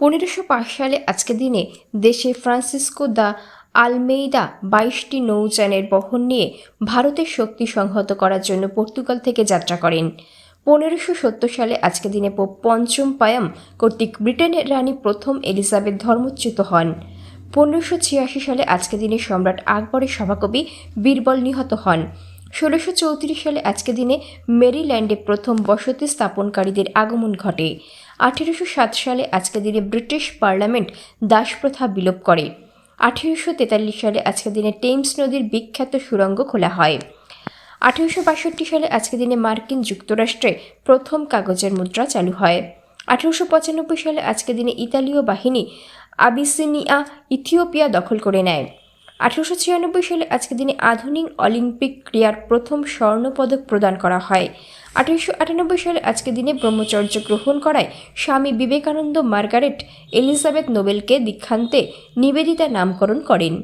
পনেরোশো সালে আজকে দিনে দেশে ফ্রান্সিসকো দা আলমেইদা বাইশটি নৌযানের বহন নিয়ে ভারতের শক্তি সংহত করার জন্য পর্তুগাল থেকে যাত্রা করেন। পনেরোশো সত্তর সালে আজকে দিনে পোপ পঞ্চম পায়াম কর্তৃক ব্রিটেনের রানী প্রথম এলিজাবেথ ধর্মচ্যুত হন। পনেরোশো ছিয়াশি সালে আজকে দিনে সম্রাট আকবরের সভাকবি বীরবল নিহত হন। ষোলোশো চৌত্রিশ সালে আজকে দিনে মেরিল্যান্ডে প্রথম বসতি স্থাপনকারীদের আগমন ঘটে। আঠেরোশো সাত সালে আজকে দিনে ব্রিটিশ পার্লামেন্ট দাসপ্রথা বিলোপ করে। আঠেরোশো তেতাল্লিশ সালে আজকে দিনে টেমস নদীর বিখ্যাত সুড়ঙ্গ খোলা হয়। আঠেরোশো বাষট্টি সালে আজকে দিনে মার্কিন যুক্তরাষ্ট্রে প্রথম কাগজের মুদ্রা চালু হয়। আঠেরোশো পঁচানব্বই সালে আজকে দিনে ইতালীয় বাহিনী আবিসিনিয়া, ইথিওপিয়া দখল করে নেয়। আঠেরোশো ছিয়ানব্বই সালে আজকে দিনে আধুনিক অলিম্পিক ক্রীড়ার প্রথম স্বর্ণপদক প্রদান করা হয়। আঠেরোশো আটানব্বই সালে আজকে দিনে ব্রহ্মচর্য গ্রহণ করায় স্বামী বিবেকানন্দ মার্গারেট এলিজাবেথ নোবেলকে দীক্ষান্তে নিবেদিতা নামকরণ করেন।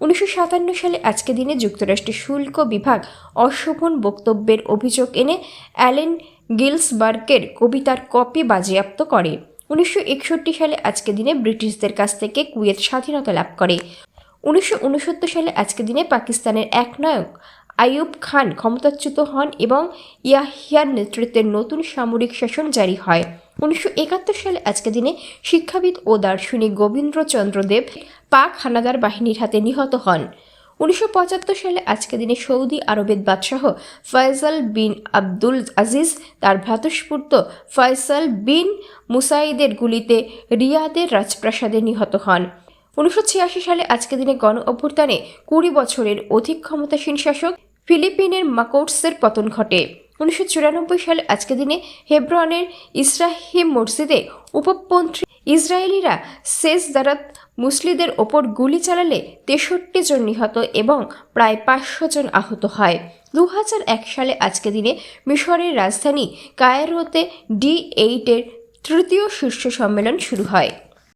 উনিশশো সাতান্ন সালে আজকে দিনে যুক্তরাষ্ট্রের শুল্ক বিভাগ অশোভন বক্তব্যের অভিযোগ এনে অ্যালেন গিলসবার্গের কবিতার কপি বাজেয়াপ্ত করে। উনিশশো একষট্টি সালে আজকে দিনে ব্রিটিশদের কাছ থেকে কুয়েত স্বাধীনতা লাভ করে। উনিশশো উনসত্তর সালে আজকে দিনে পাকিস্তানের এক নায়ক আইয়ুব খান ক্ষমতাচ্যুত হন এবং ইয়াহিয়ার নেতৃত্বের নতুন সামরিক শাসন জারি হয়। উনিশশো একাত্তর সালে আজকে দিনে শিক্ষাবিদ ও দার্শনিক গোবিন্দ্রচন্দ্র দেব পাক হানাদার বাহিনীর হাতে নিহত হন। উনিশশো পঁচাত্তর সালে আজকে দিনে সৌদি আরবের বাদশাহ ফয়সাল বিন আব্দুল আজিজ, তার ভ্রাতুষ্পুত্র ফয়সাল বিন মুসাইদের গুলিতে রিয়াদের রাজপ্রাসাদে নিহত হন। উনিশশো ছিয়াশি সালে আজকে দিনে গণ অভ্যুত্থানে কুড়ি বছরের অধিক ক্ষমতাসীন শাসক ফিলিপিনের মাকৌটসের পতন ঘটে। উনিশশো চুরানব্বই সালে আজকে দিনে হেব্রনের ইসরাহিম মসজিদে উপপন্থী ইসরায়েলিরা শেষ দারাত মুসলিদের ওপর গুলি চালালে তেষট্টি জন নিহত এবং প্রায় পাঁচশো জন আহত হয়। দু সালে আজকে দিনে মিশরের রাজধানী কায়রোতে ডি এইটের তৃতীয় শীর্ষ সম্মেলন শুরু হয়।